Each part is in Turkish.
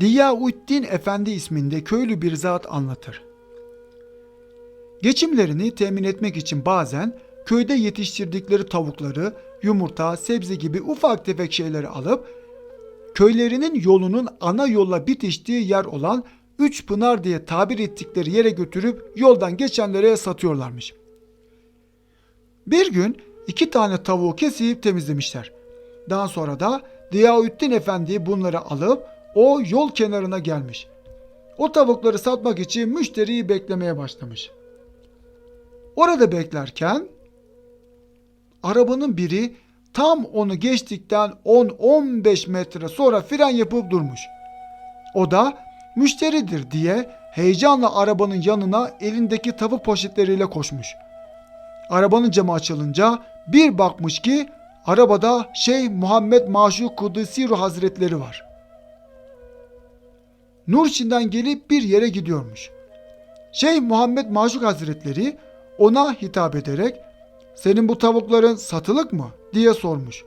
Diyaüddin Efendi isminde köylü bir zat anlatır. Geçimlerini temin etmek için bazen köyde yetiştirdikleri tavukları, yumurta, sebze gibi ufak tefek şeyleri alıp köylerinin yolunun ana yolla bitiştiği yer olan Üç Pınar diye tabir ettikleri yere götürüp yoldan geçenlere satıyorlarmış. Bir gün iki tane tavuğu kesip temizlemişler. Daha sonra da Diyaüddin Efendi bunları alıp o yol kenarına gelmiş. O tavukları satmak için müşteriyi beklemeye başlamış. Orada beklerken arabanın biri tam onu geçtikten 10-15 metre sonra fren yapıp durmuş. O da müşteridir diye heyecanla arabanın yanına elindeki tavuk poşetleriyle koşmuş. Arabanın camı açılınca bir bakmış ki arabada Şeyh Muhammed Maşuk Kudüs'ü Hazretleri var. Nurçin'den gelip bir yere gidiyormuş. Şeyh Muhammed Maşuk Hazretleri ona hitap ederek senin bu tavukların satılık mı diye sormuş.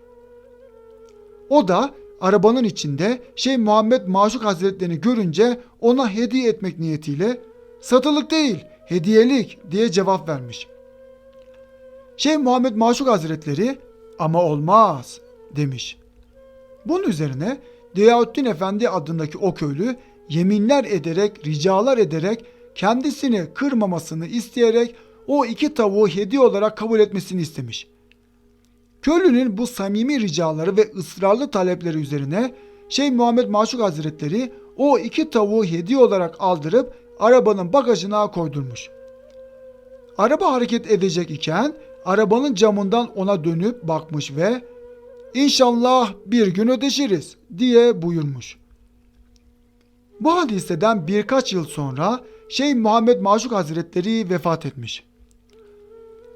O da arabanın içinde Şeyh Muhammed Maşuk Hazretlerini görünce ona hediye etmek niyetiyle satılık değil hediyelik diye cevap vermiş. Şeyh Muhammed Maşuk Hazretleri ama olmaz demiş. Bunun üzerine Diyaüddin Efendi adındaki o köylü yeminler ederek, ricalar ederek kendisini kırmamasını isteyerek o iki tavuğu hediye olarak kabul etmesini istemiş. Köylünün bu samimi ricaları ve ısrarlı talepleri üzerine Şeyh Muhammed Maşuk Hazretleri o iki tavuğu hediye olarak aldırıp arabanın bagajına koydurmuş. Araba hareket edecek iken arabanın camından ona dönüp bakmış ve İnşallah bir gün ödeşiriz diye buyurmuş. Bu hadiseden birkaç yıl sonra Şeyh Muhammed Maşuk Hazretleri vefat etmiş.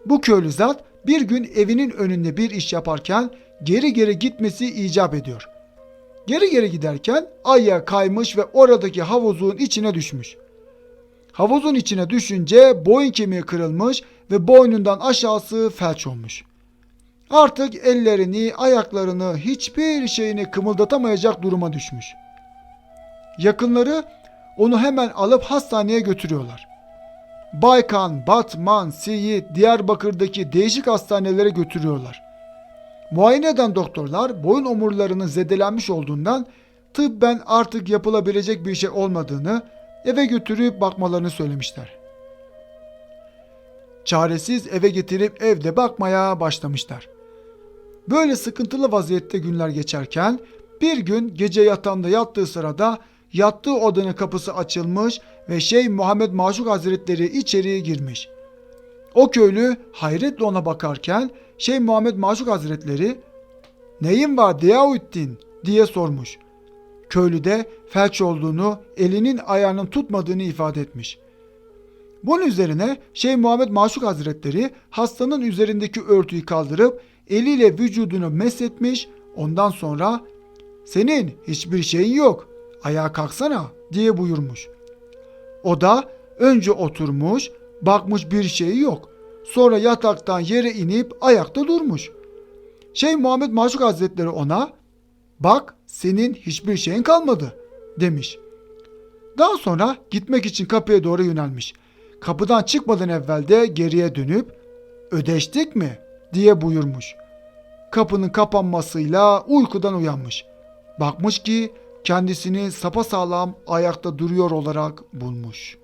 Bu köylü zat bir gün evinin önünde bir iş yaparken geri geri gitmesi icap ediyor. Geri geri giderken ayağa kaymış ve oradaki havuzun içine düşmüş. Havuzun içine düşünce boyun kemiği kırılmış ve boynundan aşağısı felç olmuş. Artık ellerini, ayaklarını, hiçbir şeyini kımıldatamayacak duruma düşmüş. Yakınları onu hemen alıp hastaneye götürüyorlar. Baykan, Batman, Siirt, Diyarbakır'daki değişik hastanelere götürüyorlar. Muayene eden doktorlar boyun omurlarının zedelenmiş olduğundan tıbben artık yapılabilecek bir şey olmadığını eve götürüp bakmalarını söylemişler. Çaresiz eve getirip evde bakmaya başlamışlar. Böyle sıkıntılı vaziyette günler geçerken bir gün gece yatağında yattığı sırada yattığı odanın kapısı açılmış ve Şeyh Muhammed Maşuk Hazretleri içeriye girmiş. O köylü hayretle ona bakarken Şeyh Muhammed Maşuk Hazretleri neyin var Diyaüddin diye sormuş. Köylü de felç olduğunu elinin ayağının tutmadığını ifade etmiş. Bunun üzerine Şeyh Muhammed Maşuk Hazretleri hastanın üzerindeki örtüyü kaldırıp eliyle vücudunu mesletmiş ondan sonra senin hiçbir şeyin yok ayağa kalksana diye buyurmuş. O da önce oturmuş bakmış bir şeyi yok sonra yataktan yere inip ayakta durmuş. Şeyh Muhammed Maşuk Hazretleri ona bak senin hiçbir şeyin kalmadı demiş. Daha sonra gitmek için kapıya doğru yönelmiş. Kapıdan çıkmadan evvel de geriye dönüp ödeştik mi diye buyurmuş. Kapının kapanmasıyla uykudan uyanmış. Bakmış ki kendisini sapasağlam ayakta duruyor olarak bulmuş.